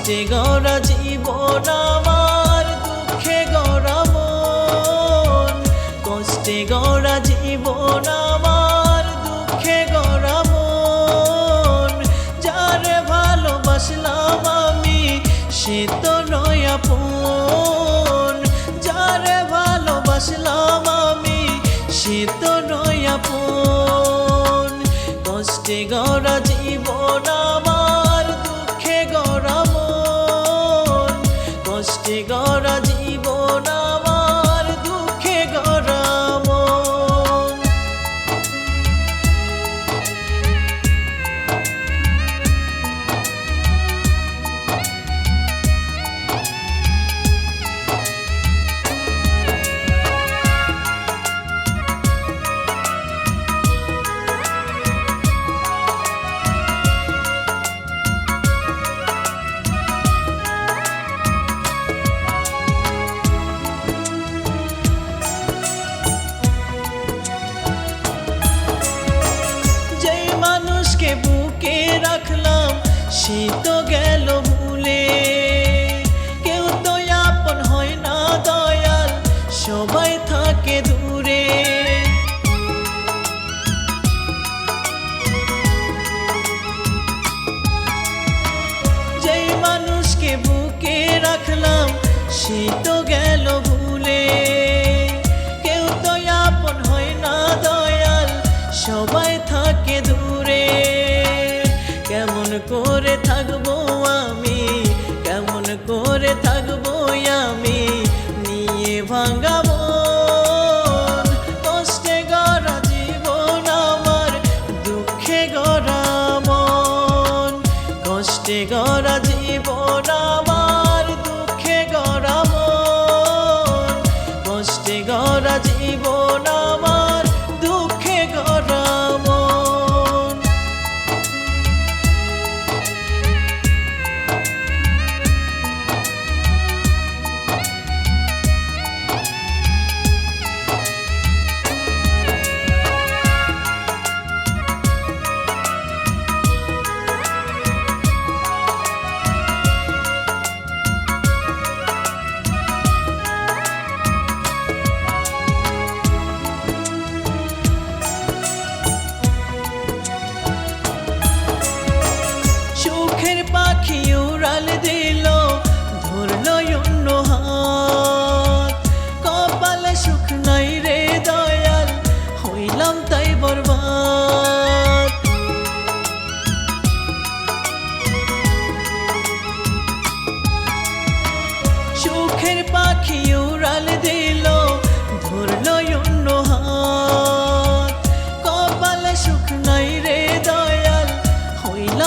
কষ্টে গড়া জীবন আমার, দুঃখে গড়া মন। কষ্টে গড়া জীবন আমার, দুঃখে গড়া মন। যার ভালোবাসলাম আমি, সে তো নয় আপন রাখলাম সে তো গেল ভুলে। কেউ তো আপন হয় না দয়াল, সবাই থাকে দূরে। যেই মানুষকে বুকে রাখলাম, সে তো গেল ভুলে।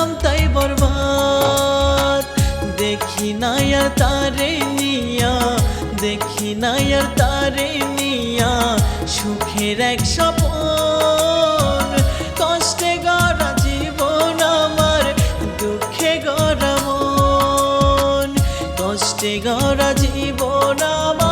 হইলাম তাই বরবাদ। দেখি নাই আর তারে নিয়া, দেখি নাই আর তারে নিয়া, সুখের এক স্বপন। কষ্টে গড়া জীবন আমার, দুঃখে গড়া মন। কষ্টে গড়া জীবন আমার।